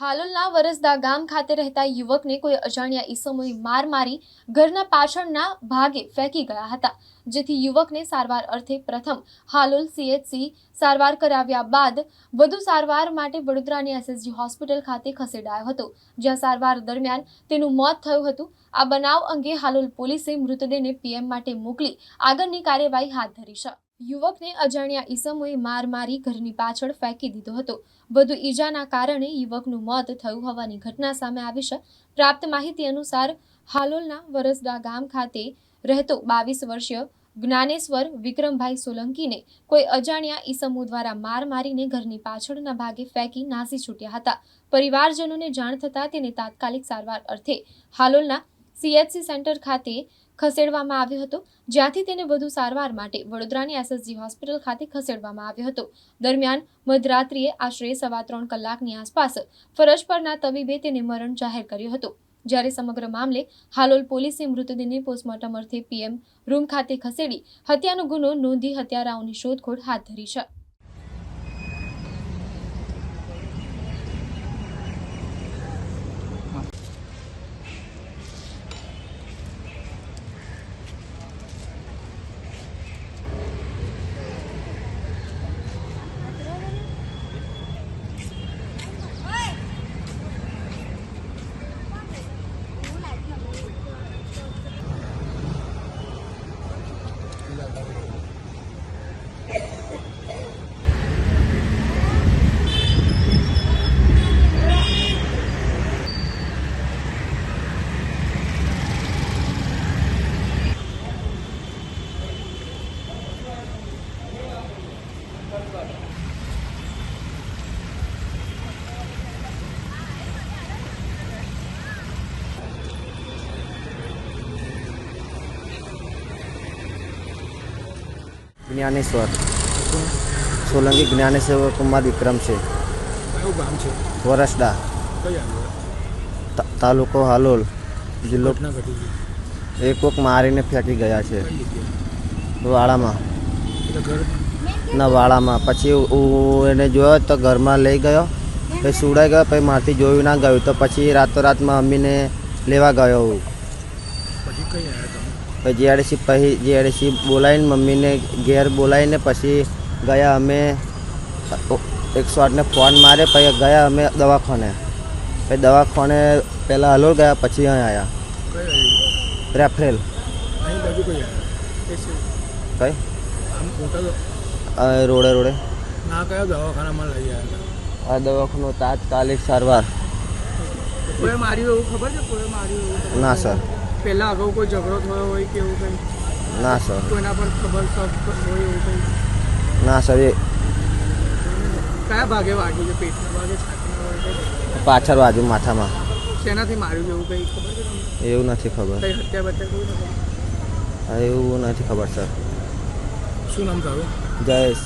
હાલોલના વરસદા ગામ ખાતે રહેતા યુવકને કોઈ અજાણ્યા ઈસમોએ માર મારી ઘરના પાછળના ભાગે ફેંકી ગયા હતા. જેથી યુવકને સારવાર અર્થે પ્રથમ હાલોલ સીએચસી સારવાર કરાવ્યા બાદ વધુ સારવાર માટે વડોદરાની એસએસજી હોસ્પિટલ ખાતે ખસેડાયો હતો. જ્યાં સારવાર દરમિયાન તેનું મોત થયું હતું. આ બનાવ અંગે હાલોલ પોલીસે મૃતદેહને પીએમ માટે મોકલી આગળની કાર્યવાહી હાથ ધરી છે. યુવકને અજાણ્યા ઈસમોએ માર મારી ઘરની પાછળ ફેંકી દીધો હતો. વધુ ઈજાના કારણે યુવકનું મોત થયું હોવાની ઘટના સામે આવી છે. પ્રાપ્ત માહિતી અનુસાર, હાલોલના વરસડા ગામ ખાતે રહેતો બાવીસ વર્ષીય જ્ઞાનેશ્વર વિક્રમભાઈ સોલંકીને કોઈ અજાણ્યા ઈસમો દ્વારા માર મારીને ઘરની પાછળના ભાગે ફેંકી નાસી છૂટ્યા હતા. પરિવારજનોને જાણ થતાં તેને તાત્કાલિક સારવાર અર્થે હાલોલના સીએચસી સેન્ટર ખાતે ખસેડવામાં આવ્યો હતો, જ્યાંથી તેને વધુ સારવાર માટે વડોદરાની એસએસજી હોસ્પિટલ ખાતે ખસેડવામાં આવ્યો હતો. દરમિયાન મધરાત્રિએ આશરે સવા ત્રણ કલાકની આસપાસ ફરજ પરના તબીબે તેને મરણ જાહેર કર્યો હતો. જ્યારે સમગ્ર મામલે હાલોલ પોલીસે મૃતદેહને પોસ્ટમોર્ટમ અર્થે પીએમ રૂમ ખાતે ખસેડી હત્યાનો ગુનો નોંધી હત્યારાઓની શોધખોળ હાથ ધરી છે. જ્ઞાનેશ્વર. સોલંકી જ્ઞાનેશ્વર કુમાર વિક્રમ છે. કયું ગામ છે? વરસડા તાલુકો હાલોલ. જિલ્લો એક કોક મારીને ફેંકી ગયા છે. વાળામાં ના વાળામાં પછી હું એને જોયો તો ઘરમાં લઈ ગયો. પછી સુડાઈ ગયો પછી મારથી જોયું ના ગયું. તો પછી રાતોરાતમાં મમ્મીને લેવા ગયો. હું કઈ પછી જીઆરસી બોલાવીને મમ્મીને ઘેર બોલાવીને પછી ગયા અમે એકસો આઠને ફોન મારે પછી ગયા અમે દવાખાને. પછી દવાખાને પહેલાં હલોલ ગયા પછી અહીં આવ્યા રેફરેલ. કઈ? રોડે રોડે. ના કયા દવાખાનામાં લઈ આવ્યા આ દવાખાનો તાત્કાલિક સારવાર ના સર. પહેલા અગાઉ કોઈ ઝઘડો થયો હોય કે એવું કંઈ? ના સર કોઈના પર ખબર હોય એવું કંઈ? ના સર એ કયા ભાગે વાગ્યું છે? પેટના ભાગે છાતીના પાછળ બાજુ માથામાં. શેનાથી માર્યું એવું કંઈ ખબર છે એવું નથી ખબર. કંઈ હત્યા બત્યા એવું નથી ખબર સર શું નામ તારું? જયેશ.